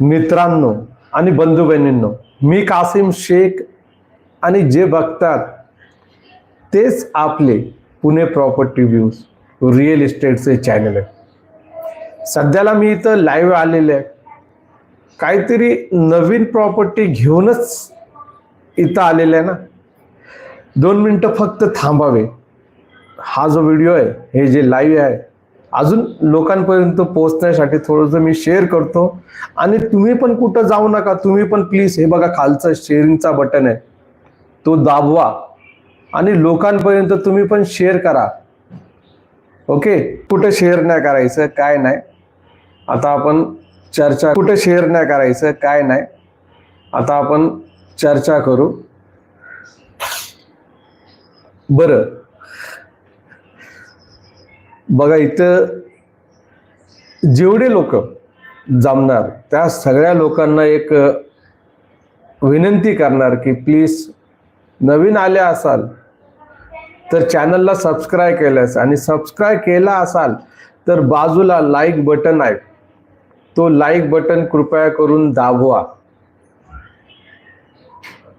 मित्रांनो आणि बंधू बहिणींनो मी कासिम शेख आणि जे बघतात तेच आपले पुणे प्रॉपर्टी व्ह्यूज रिअल इस्टेटचे चॅनल आहे सध्याला मी इथं लाईव्ह आलेले आहे. काहीतरी नवीन प्रॉपर्टी घेऊनच इथं आलेलं आहे ना. दोन मिनटं फक्त थांबावे. हा जो व्हिडिओ आहे हे जे लाईव्ह आहे अजून लोकांपर्यंत पोहोचण्यासाठी थोडंसं मी शेअर करतो. आणि तुम्ही पण कुठं जाऊ नका तुम्ही पण प्लीज हे बघा खालचं शेअरिंगचा बटन आहे. तो दाबवा. आणि लोकांपर्यंत तुम्ही पण शेअर करा. ओके कुठं शेअर नाही करायचं? काय नाही. आता आपण चर्चा कुठं शेअर नाही करायचं? काय नाही. आता आपण चर्चा करू. बरं. बघा इथं जेवढे लोक जमणार त्या सगळ्या लोकांना एक विनंती करणार की प्लीज नवीन आले असाल तर चॅनलला सबस्क्राईब केल्यास आणि सबस्क्राईब केला असाल तर बाजूला लाईक बटन आहे. तो लाईक बटन कृपया करून दाबवा.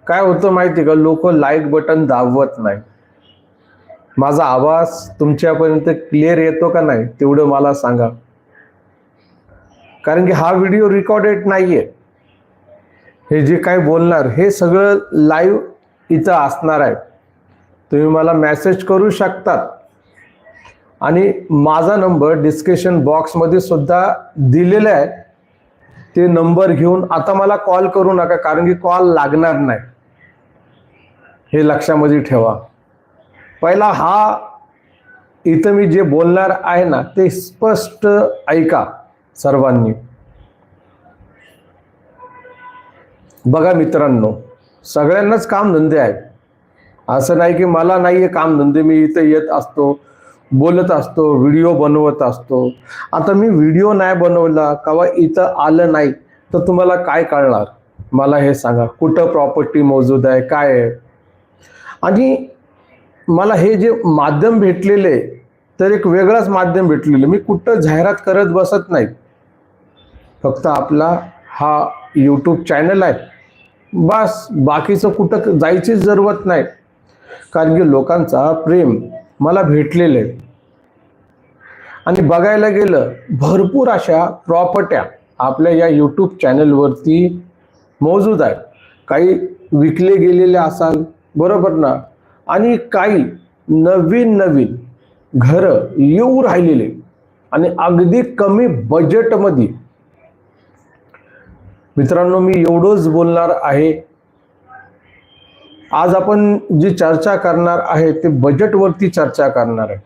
काय होतं माहिती का? लोक लाईक बटन दाबवत नाही माझा आवाज तुमच्यापर्यंत क्लिअर येतो का नाही तेवढं मला सांगा. कारण की हा व्हिडिओ रेकॉर्डेड नाहीये. हे जे काय बोलणार हे सगळं लाईव्ह इथं असणार आहे. तुम्ही मला मेसेज करू शकतात. आणि माझा नंबर डिस्क्रिप्शन बॉक्समध्ये सुद्धा दिलेला आहे. ते नंबर घेऊन आता मला कॉल करू नका कारण की कॉल लागणार नाही. हे लक्षामध्ये ठेवा. पहिला हा इथं मी जे बोलणार आहे ना ते स्पष्ट ऐका सर्वांनी. बघा मित्रांनो सगळ्यांनाच कामधंदे आहेत. असं नाही की मला नाही आहे कामधंदे मी इथं येत असतो बोलत असतो व्हिडिओ बनवत असतो. आता मी व्हिडिओ नाही बनवला किंवा इथं आलं नाही तर तुम्हाला काय कळणार? मला हे सांगा कुठं प्रॉपर्टी मौजूद आहे काय आहे? आणि मला हे जे माध्यम भेटलेले तर एक वेगळाच माध्यम भेटलेलं मी कुठं जाहिरात करत बसत नाही. फक्त आपला हा यूट्यूब चॅनल आहे. बस बाकीचं कुठं जायचीच जरूरत नाही. कारण की लोकांचा प्रेम मला भेटलेलं आहे. आणि बघायला गेलं भरपूर अशा प्रॉपर्ट्या आपल्या या यूट्यूब चॅनलवरती मौजूद आहेत. काही विकले गेलेले असाल बरोबर ना? आणि काही नवीन नवीन घरं येऊ राहिलेले आणि अगदी कमी बजेटमध्ये मित्रांनो मी एवढंच बोलणार आहे. आज आपण जी चर्चा करणार आहे ते बजेटवरती चर्चा करणार आहे.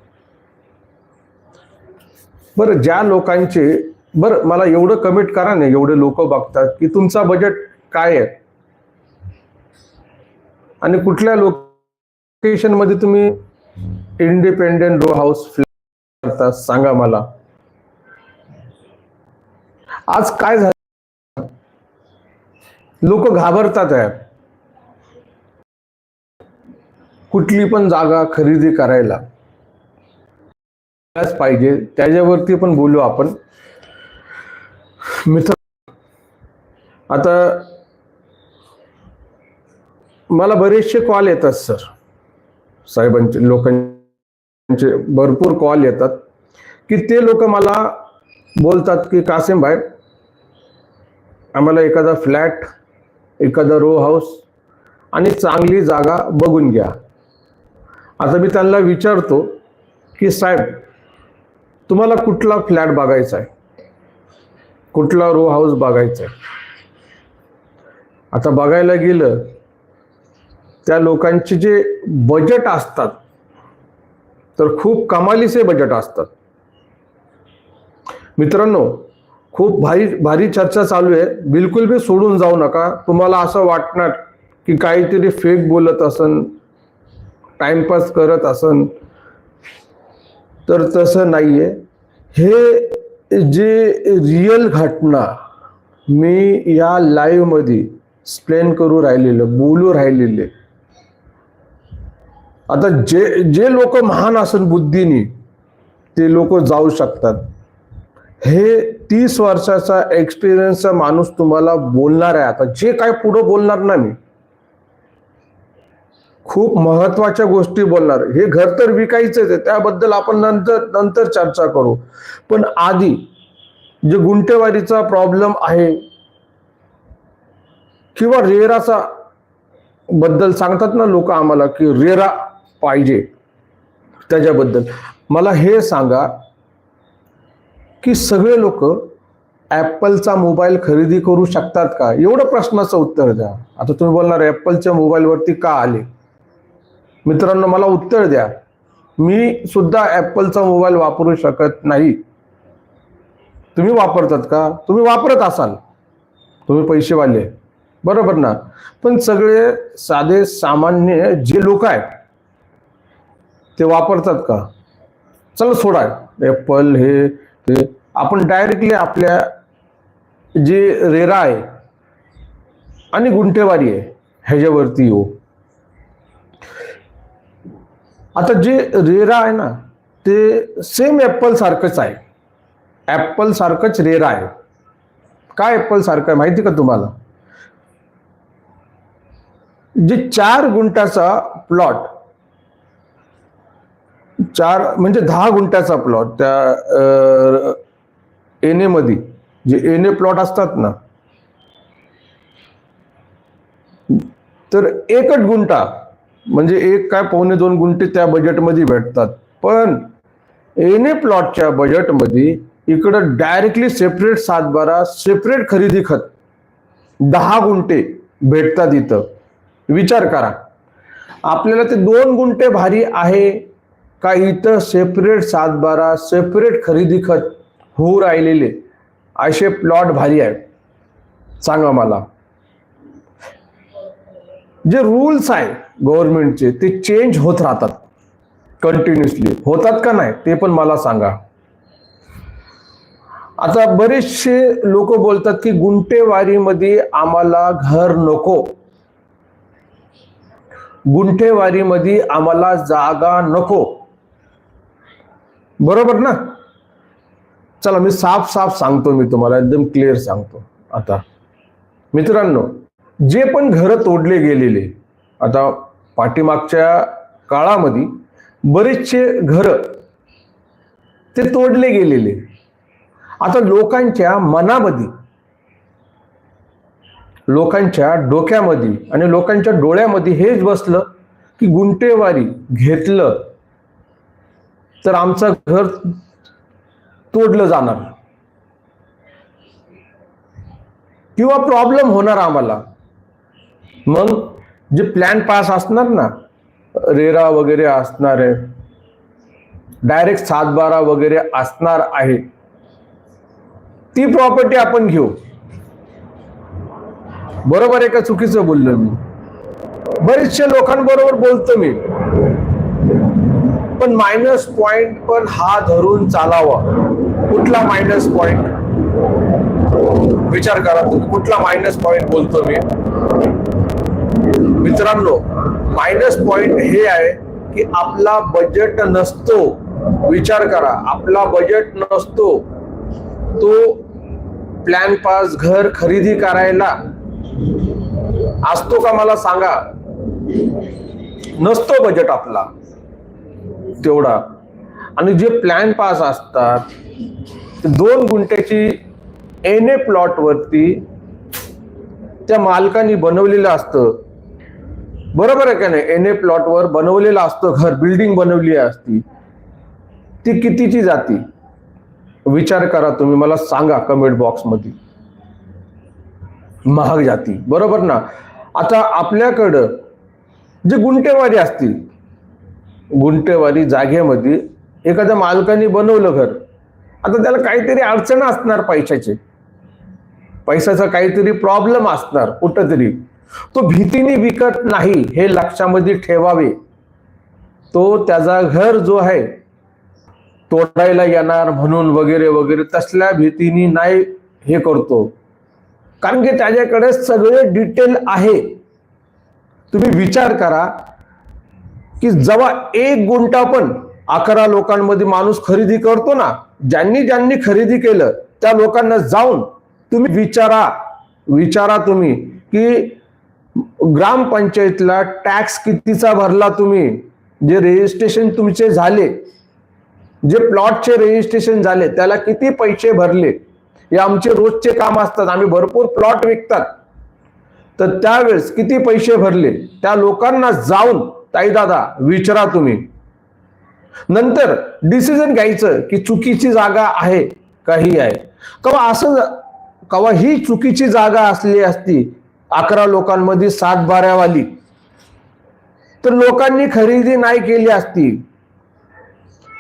बरं ज्या लोकांचे बरं मला एवढं कमेंट करा ना एवढे लोक बघतात की तुमचा बजेट काय आहे? आणि कुठल्या लोक मध्ये तुम्ही इंडिपेंडेंट रो हाऊस फ्लॅट करता सांगा मला. आज काय झालं? लोक घाबरतात आहे कुठली पण जागा खरेदी करायला त्याच पाहिजे. त्याच्यावरती पण बोलू आपण. मित्र आता मला बरेचसे कॉल येतात सर साहेबांचे लोकांचे भरपूर कॉल येतात की ते लोक मला बोलतात की कासिम भाई आम्हाला एखादा फ्लॅट एखादा रो हाऊस आणि चांगली जागा बघून घ्या. आता मी त्यांना विचारतो की साहेब तुम्हाला कुठला फ्लॅट बघायचा आहे? कुठला रो हाऊस बघायचा आहे? आता बघायला गेलं त्या लोकांचे जे बजेट असतात तर खूप कमालीचे बजेट असतात. मित्रांनो खूप भारी भारी चर्चा चालू आहे. बिलकुल बी सोडून जाऊ नका. तुम्हाला असं वाटणार की काहीतरी फेक बोलत असन टाइमपास करत असन तर तसं नाहीये. हे जे रिअल घटना मी या लाईव्हमध्ये एक्सप्लेन करू राहिलेलं बोलू राहिलेले आता जे जे लोक महान असून बुद्धीने ते लोक जाऊ शकतात. हे तीस वर्षाचा एक्सपिरियन्सचा माणूस तुम्हाला बोलणार आहे. आता जे काय पुढं बोलणार ना मी खूप महत्त्वाच्या गोष्टी बोलणार. हे घर तर विकायचंच आहे त्याबद्दल आपण नंतर नंतर चर्चा करू. पण आधी जे गुंटेवारीचा प्रॉब्लेम आहे किंवा रेराचा बद्दल सांगतात ना लोक आम्हाला की रेरा पाहिजे. त्याच्याबद्दल. मला हे सांगा की सगळे लोक ॲपलचा मोबाईल खरेदी करू शकतात का? एवढं प्रश्नाचं उत्तर द्या. आता तुम्ही बोलणार ॲपलच्या मोबाईलवरती का आले? मित्रांनो मला उत्तर द्या. मी सुद्धा ॲपलचा मोबाईल वापरू शकत नाही. तुम्ही वापरतात का? तुम्ही वापरत असाल. तुम्ही पैसे वाले बरोबर ना? पण सगळे साधे सामान्य जे लोक आहेत ते वापरतात का? चला सोडा. ॲपल हे ते आपण डायरेक्टली आपल्या जे रेरा आहे आणि गुंठेवारी आहे ह्याच्यावरती येऊ. आता जे रेरा आहे ना ते सेम ॲपल सारखंच आहे. ॲपल सारखंच रेरा आहे. काय ॲपल सारखं आहे माहिती का तुम्हाला? जे चार गुंठाचा प्लॉट चार म्हणजे दहा गुंठ्याचा प्लॉट त्या एनेमध्ये जे एने प्लॉट असतात ना. तर एकच गुंठा. म्हणजे एक काय पावणे दोन गुंठे त्या बजेटमध्ये भेटतात. पण एने प्लॉटच्या बजेटमध्ये इकडं डायरेक्टली सेपरेट सातबारा सेपरेट खरेदी खत. दहा गुंठे भेटतात इथं. विचार करा. आपल्याला ते दोन गुंठे भारी आहे. का इथं सेपरेट सातबारा सेपरेट खरेदी खत होऊ राहिलेले असे प्लॉट भारी आहेत. सांगा मला. जे रूल्स आहे गव्हर्नमेंटचे ते चेंज होत राहतात. कंटिन्युअसली होतात का नाही ते पण मला सांगा. आता बरेचसे लोक बोलतात की गुंठेवारीमध्ये आम्हाला घर नको. गुंठेवारीमध्ये आम्हाला जागा नको. बरोबर ना? चला मी साफ साफ सांगतो मी तुम्हाला एकदम क्लिअर सांगतो. आता मित्रांनो जे पण घरं तोडले गेलेले आता पाठीमागच्या काळामध्ये बरेचसे घरं ते तोडले गेलेले. आता लोकांच्या मनामध्ये लोकांच्या डोक्यामध्ये आणि लोकांच्या डोळ्यामध्ये हेच बसलं की गुंटेवारी घेतलं तर आमचं घर तोडलं जाणार. किंवा प्रॉब्लेम होणार आम्हाला. मग जे प्लॅन पास असणार ना रेरा वगैरे असणार आहे डायरेक्ट सातबारा वगैरे असणार आहे ती प्रॉपर्टी आपण घेऊ. बरोबर आहे का चुकीचं बोललो मी? बरेचशे लोकांबरोबर बोलतो मी. पण मायनस पॉइंट पण हा धरून चालावा. कुठला मायनस पॉइंट विचार करा तुम्ही कुठला मायनस पॉइंट बोलतो मी? मित्रांनो मायनस पॉइंट हे आहे की आपला बजेट नसतो. विचार करा आपला बजेट नसतो. तो प्लॅन पास घर खरेदी करायला असतो का मला सांगा? नसतो बजेट आपला. तेवढा. आणि जे प्लॅन पास असतात ते दोन गुंठ्याची एन ए प्लॉट वरती त्या मालकाने बनवलेलं असतं. बरोबर आहे का नाही? एन ए प्लॉट वर बनवलेलं असतं घर बिल्डिंग बनवली असती. ती कितीची जाती? विचार करा तुम्ही मला सांगा कमेंट बॉक्समध्ये महाग जाती. बरोबर ना? आता आपल्याकडं जे गुंटेवारी असतील गुंटेवारी जागेमध्ये एखाद्या मालकाने बनवलं घर आता त्याला काहीतरी अडचण असणार पैशाची. पैशाचा काहीतरी प्रॉब्लेम असणार कुठंतरी. तो भीतीने विकत नाही हे लक्षामध्ये ठेवावे. तो त्याचा घर जो आहे तोडायला येणार म्हणून वगैरे वगैरे तसल्या भीतीने नाही हे करतो. कारण की त्याच्याकडे सगळे डिटेल आहे. तुम्ही विचार करा की जेव्हा एक गुंठा पण अकरा लोकांमध्ये माणूस खरेदी करतो ना ज्यांनी ज्यांनी खरेदी केलं त्या लोकांना जाऊन तुम्ही विचारा विचारा तुम्ही की ग्रामपंचायतला टॅक्स कितीचा भरला तुम्ही? जे रजिस्ट्रेशन तुमचे झाले जे प्लॉटचे रजिस्ट्रेशन झाले त्याला किती पैसे भरले? हे आमचे रोजचे काम असतात आम्ही भरपूर प्लॉट विकतात. तर त्यावेळेस किती पैसे भरले? त्या लोकांना जाऊन ताई दादा विचारा तुम्ही. नंतर डिसिजन घ्यायचं की चुकीची जागा आहे काही आहे. कवा असं कवा ही चुकीची जागा असली असती अकरा लोकांमध्ये सात बाऱ्यावाली. तर लोकांनी खरेदी नाही केली असती.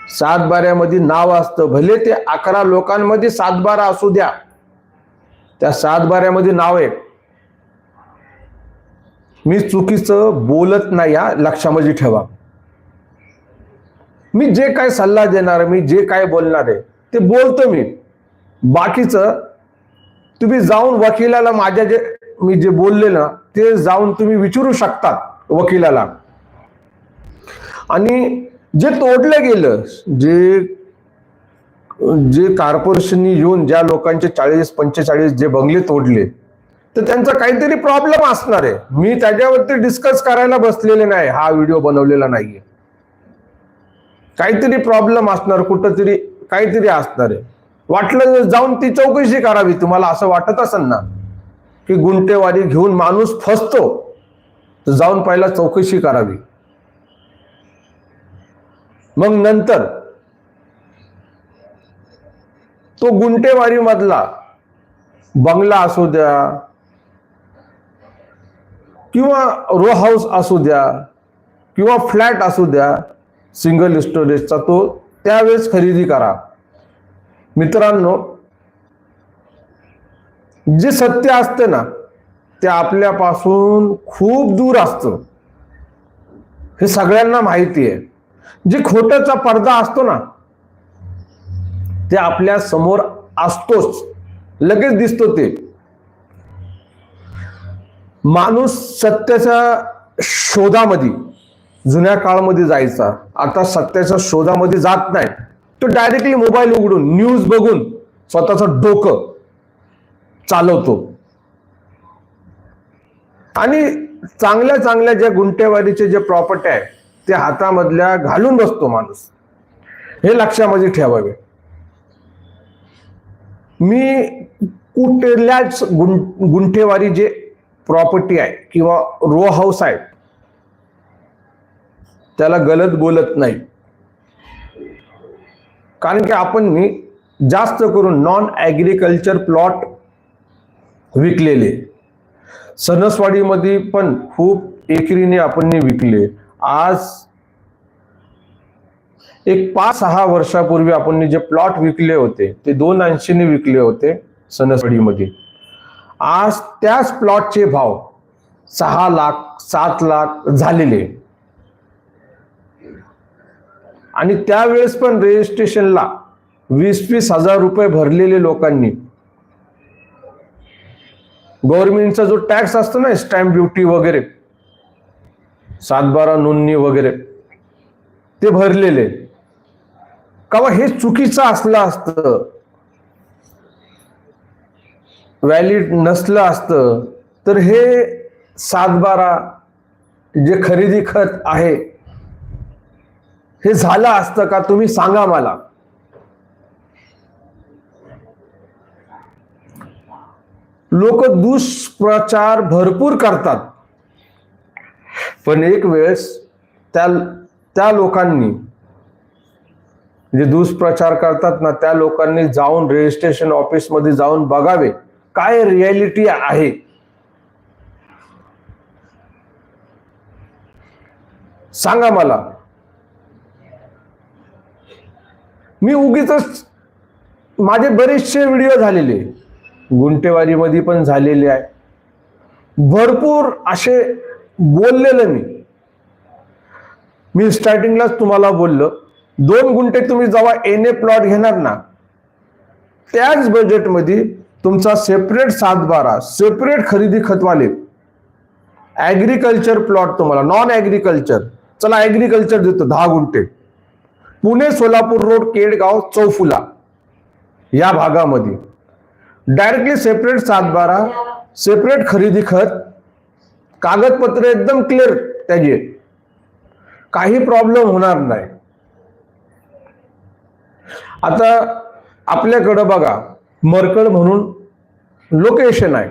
सात बाऱ्यामध्ये नाव असतं भले ते अकरा लोकांमध्ये सात बारा असू द्या. त्या सात बाऱ्यामध्ये नाव आहे. मी चुकीचं बोलत नाही या लक्षामध्ये ठेवा. मी जे काय सल्ला देणार मी जे काय बोलणार आहे ते बोलतो मी. बाकीचं तुम्ही जाऊन वकिलाला माझ्या जे मी जे बोलले ना ते जाऊन तुम्ही विचारू शकता वकिलाला. आणि जे तोडलं गेलं जे जे कॉर्पोरेशननी येऊन ज्या लोकांचे चाळीस पंचेचाळीस जे बंगले तोडले तर त्यांचा काहीतरी प्रॉब्लेम असणार आहे. मी त्याच्यावरती डिस्कस करायला बसलेले नाही. हा व्हिडिओ बनवलेला नाहीये. काहीतरी प्रॉब्लेम असणार कुठंतरी काहीतरी असणार आहे. वाटलं जाऊन ती चौकशी करावी. तुम्हाला असं वाटत असेल ना की गुंटेवारी घेऊन माणूस फसतो तर जाऊन पहिला चौकशी करावी. मग नंतर तो गुंटेवारी मधला बंगला असू द्या किंवा रो हाऊस असू द्या किंवा फ्लॅट असू द्या सिंगल स्टोरेजचा तो त्यावेळेस खरेदी करा. मित्रांनो जे सत्य असते ना ते आपल्यापासून खूप दूर असतं. हे सगळ्यांना माहिती आहे. जे खोट्याचा पडदा असतो ना ते आपल्यासमोर असतोच. लगेच दिसतो ते. माणूस सत्याच्या शोधामध्ये जुन्या काळामध्ये जायचा. आता सत्याच्या शोधामध्ये जात नाही. तो डायरेक्टली मोबाईल उघडून न्यूज बघून स्वतःचं डोकं चालवतो. आणि चांगल्या चांगल्या ज्या गुंटेवारीचे जे प्रॉपर्टी आहे ते हातामधल्या घालून बसतो माणूस. हे लक्षामध्ये ठेवावे. मी कुठल्याच गुं गुंठेवारी जे प्रॉपर्टी आहे किंवा रो हाऊस आहे त्याला गलत बोलत नाही. कारण की आपण मी जास्त करून नॉन ॲग्रिकल्चर प्लॉट विकलेले. सणसवाडीमध्ये पण खूप एकरीने आपण विकले. आज एक पाच सहा वर्षापूर्वी आपण जे प्लॉट विकले होते ते दोन ऐंशीने विकले होते सणसवाडीमध्ये आज त्याच प्लॉटचे भाव सहा लाख सात लाख झालेले. आणि त्यावेळेस पण रजिस्ट्रेशनला वीस वीस हजार रुपये भरलेले लोकांनी. गव्हर्नमेंटचा जो टॅक्स असतो ना स्टॅम्प ड्युटी वगैरे सातबारा नोंदणी वगैरे ते भरलेले. का हे चुकीचं असलं असतं व्हॅलिड नसलं असतं तर हे सातबारा जे खरेदी खत आहे हे झालं असतं का? तुम्ही सांगा मला. लोक दुष्प्रचार भरपूर करतात. पण एक वेळेस त्या त्या लोकांनी जे दुष्प्रचार करतात ना त्या लोकांनी जाऊन रजिस्ट्रेशन ऑफिसमध्ये जाऊन बघावे. काय रियालिटी आहे? सांगा मला. मी उगीच माझे बरेचसे व्हिडिओ झालेले. गुंटेवारीमध्ये पण झालेले आहे. भरपूर असे बोललेलं मी. मी स्टार्टिंगलाच तुम्हाला बोललो. दोन गुंठे तुम्ही जेव्हा एन ए प्लॉट घेणार ना त्याच बजेटमध्ये तुमचा सेपरेट सातबारा सेपरेट खरेदी खतवाले. ऍग्रिकल्चर प्लॉट तुम्हाला नॉन ऍग्रिकल्चर चला ऍग्रिकल्चर देतो दहा गुंठे. पुणे सोलापूर रोड केडगाव चौफुला. या भागामध्ये. डायरेक्टली सेपरेट सातबारा सेपरेट खरेदी खत. कागदपत्र एकदम क्लिअर त्याचे. काही प्रॉब्लेम होणार नाही. आता आपल्याकडं बघा मरकड म्हणून लोकेशन आहे.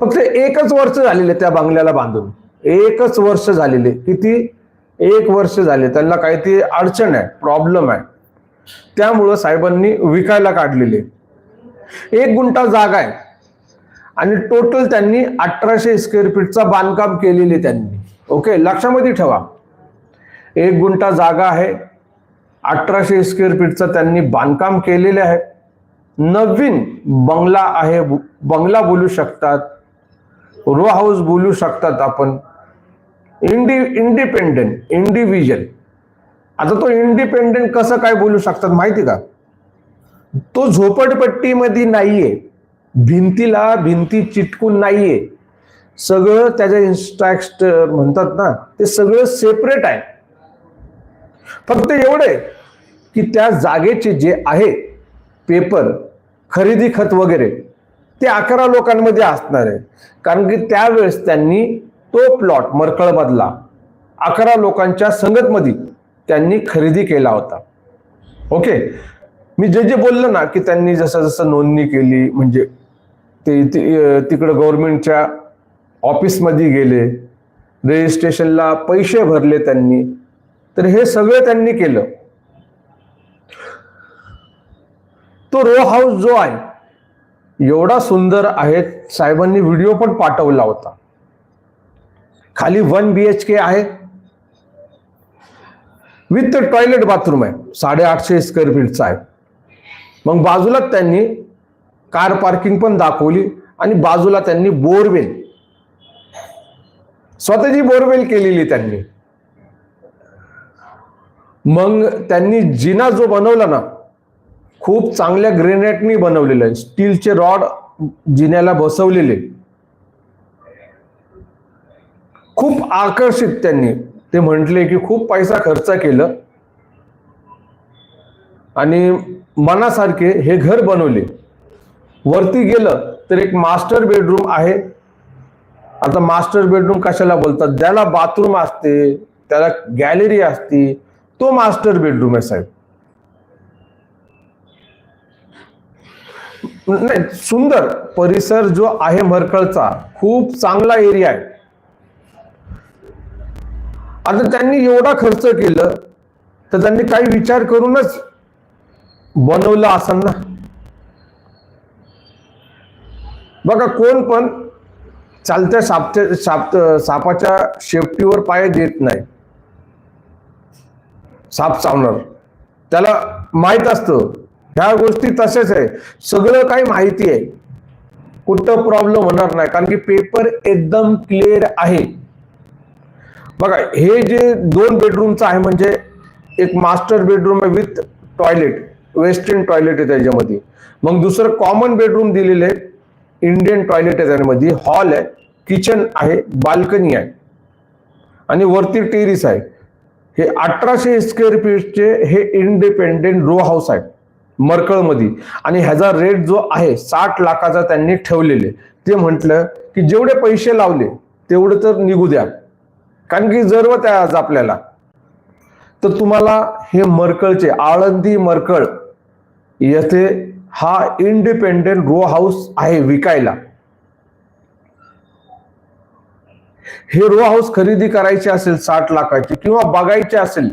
फक्त एकच वर्ष झालेले त्या बंगल्याला बांधून. एकच वर्ष झालेले. किती? एक वर्ष झाले. त्यांना काहीतरी अडचण आहे प्रॉब्लेम आहे. त्यामुळं साहेबांनी विकायला काढलेले. एक गुंठा जागा आहे. आणि टोटल त्यांनी अठराशे स्क्वेअर फीटचा बांधकाम केलेले त्यांनी. ओके लक्षामध्ये ठेवा. एक गुंठा जागा आहे. अठराशे स्क्वेअर फीटचं त्यांनी बांधकाम केलेले आहे. नवीन बंगला आहे बंगला बोलू शकतात. रो हाऊस बोलू शकतात आपण. इंडि इंडिपेंडेंट इंडिव्हिज्युअल आता तो इंडिपेंडेंट कसं काय बोलू शकतात माहिती का? तो झोपडपट्टीमध्ये नाहीये. भिंतीला भिंती चिटकून नाहीये. सगळं त्याच्या इन्स्ट्रक्टर म्हणतात ना ते सगळं सेपरेट आहे. फक्त एवढे की त्या जागेचे जे आहे पेपर खरेदी खत वगैरे ते अकरा लोकांमध्ये असणार आहे. कारण की त्यावेळेस त्यांनी तो प्लॉट मरकळमधला अकरा लोकांच्या संगतमध्ये त्यांनी खरेदी केला होता. ओके मी जे जे बोललो ना की त्यांनी जसं जसं नोंदणी केली म्हणजे ते तिकडं गव्हर्नमेंटच्या ऑफिसमध्ये गेले रजिस्ट्रेशनला पैसे भरले त्यांनी तर हे सगळं त्यांनी केलं. तो रो हाऊस जो आहे एवढा सुंदर आहे साहेबांनी व्हिडिओ पण पाठवला होता. खाली वन बी एच के आहे. विथ टॉयलेट बाथरूम आहे. साडेआठशे स्क्वेअर फीटचा आहे. मग बाजूला त्यांनी कार पार्किंग पण दाखवली आणि बाजूला त्यांनी बोरवेल. स्वतःची बोरवेल केलेली त्यांनी. मग त्यांनी जिना जो बनवला ना खूप चांगल्या ग्रेनेटनी बनवलेलं आहे. स्टीलचे रॉड जिन्याला बसवलेले. खूप आकर्षित त्यांनी. ते म्हटले की खूप पैसा खर्च केलं. आणि मनासारखे हे घर बनवले. वरती गेलं तर एक मास्टर बेडरूम आहे. आता मास्टर बेडरूम कशाला बोलतात? ज्याला बाथरूम असते त्याला गॅलरी असते तो मास्टर बेडरूम आहे साहेब. नाही सुंदर परिसर जो आहे मरकळचा खूप चांगला एरिया आहे. आता त्यांनी एवढा खर्च केलं तर त्यांनी काही विचार करूनच बनवलं असेल ना. बघा कोण पण चालत्या सापच्या साप सापाच्या शेपटीवर पाय देत नाही. साप चावणार. त्याला माहीत असतं. ह्या गोष्टी तसेच आहे. सगळं काही माहिती आहे. कुठं प्रॉब्लेम होणार नाही. कारण की पेपर एकदम क्लिअर आहे. बघा हे जे दोन बेडरूमचं आहे म्हणजे एक मास्टर बेडरूम आहे विथ टॉयलेट वेस्टर्न टॉयलेट आहे त्याच्यामध्ये. मग दुसरं कॉमन बेडरूम दिलेलं आहे. इंडियन टॉयलेट आहे त्यामध्ये हॉल आहे. किचन आहे. बाल्कनी आहे. आणि वरती टेरिस आहे. हे अठराशे स्क्वेअर फीटचे हे इंडिपेंडेंट रो हाऊस आहे मरकळमध्ये आणि ह्याचा रेट जो आहे साठ लाखाचा त्यांनी ठेवलेले. ते म्हटलं की जेवढे पैसे लावले तेवढे तर निघू द्या. कारण की जर त्या आज आपल्याला. तर तुम्हाला हे मरकळचे आळंदी मरकळ येथे हा इंडिपेंडेंट रो हाऊस आहे विकायला. हे रो हाऊस खरेदी करायचे असेल साठ लाखाची किंवा बघायचे असेल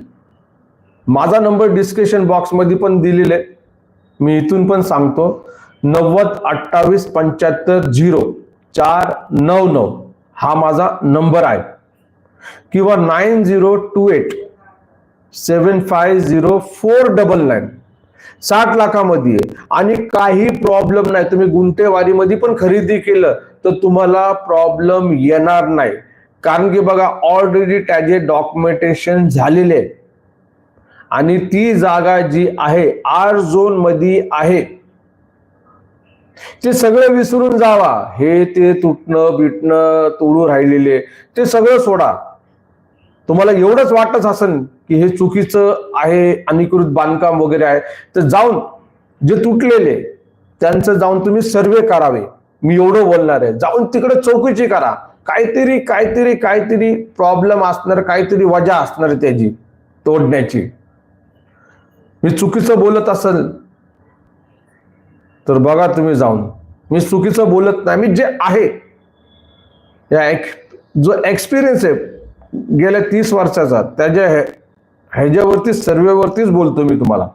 माझा नंबर डिस्क्रिप्शन बॉक्समध्ये पण दिलेले आहे. मी इथून पण सांगतो नव्वद अठ्ठावीस पंच्याहत्तर झिरो चार नऊ नऊ हा माझा नंबर आहे. किंवा nine zero two eight seven five zero four double nine. साठ लाखामध्ये आणि काही प्रॉब्लेम नाही. तुम्ही गुंतेवारीमध्ये पण खरेदी केलं तर तुम्हाला प्रॉब्लेम येणार नाही. कारण की बघा ऑलरेडी त्याचे डॉक्युमेंटेशन झालेले आहे आणि ती जागा जी आहे आर झोनमध्ये आहे. ते सगळं विसरून जावा. हे ते तुटणं बिटणं तोडू राहिलेले ते सगळं सोडा. तुम्हाला एवढंच वाटत असेल की हे चुकीचं आहे अनिकृत बांधकाम वगैरे आहे तर जाऊन जे तुटलेले त्यांचं जाऊन तुम्ही सर्वे करावे. मी एवढं बोलणार आहे. जाऊन तिकडे चौकशी करा. काहीतरी काहीतरी काहीतरी प्रॉब्लेम असणार काहीतरी वजा असणार त्याची तोडण्याची. मी चुकीचं बोलत असेल तर बघा तुम्ही जाऊन. मी चुकीचं बोलत नाही. मी जे आहे या एक- जो एक्सपिरियन्स आहे गेल्या तीस वर्षाचा त्याच्या ह्याच्यावरतीच ह्याच्यावरती सर्वेवरतीच बोलतो मी तुम्हाला.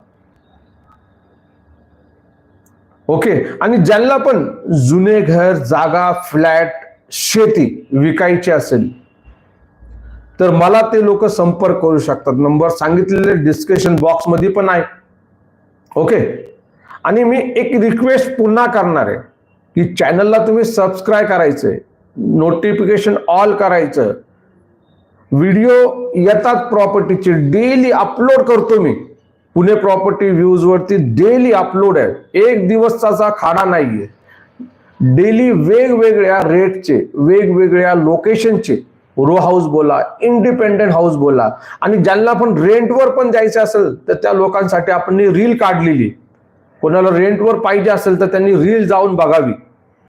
ओके. आणि ज्यांना पण जुने घर जागा फ्लॅट शेती विकायची असेल तर मला ते लोक संपर्क करू शकतात. नंबर सांगितलेले डिस्कशन बॉक्समध्ये पण आहे. ओके. आणि मी एक रिक्वेस्ट पुन्हा करणार आहे की चॅनलला तुम्ही सबस्क्राईब करायचंय नोटिफिकेशन ऑल करायचं. व्हिडिओ येतात प्रॉपर्टीचे डेली अपलोड करतो मी. पुणे प्रॉपर्टी व्ह्यूज वरती डेली अपलोड आहे. एक दिवसाचा खाडा नाहीये. डेली वेगवेगळ्या रेटचे वेगवेगळ्या लोकेशनचे रो हाऊस बोला इंडिपेंडेंट हाऊस बोला. आणि ज्यांना पण रेंटवर पण जायचं असेल तर त्या लोकांसाठी आपण रील काढलेली. कोणाला रेंटवर पाहिजे असेल तर त्यांनी रील जाऊन बघावी.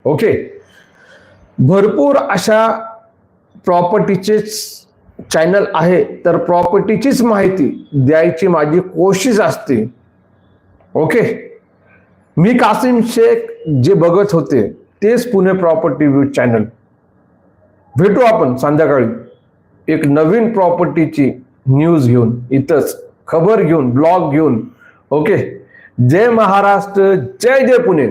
ओके भरपूर अशा प्रॉपर्टीचे चॅनल आहे तर प्रॉपर्टीचीच माहिती द्यायची माझी कोशिश असते. ओके मी कासिम शेख जे बघत होते तेच पुणे प्रॉपर्टी व्ह्यू चॅनल भेटू आपण संध्याकाळी एक नवीन प्रॉपर्टीची न्यूज घेऊन इथंच खबर घेऊन ब्लॉग घेऊन. ओके जय महाराष्ट्र जय जय पुणे.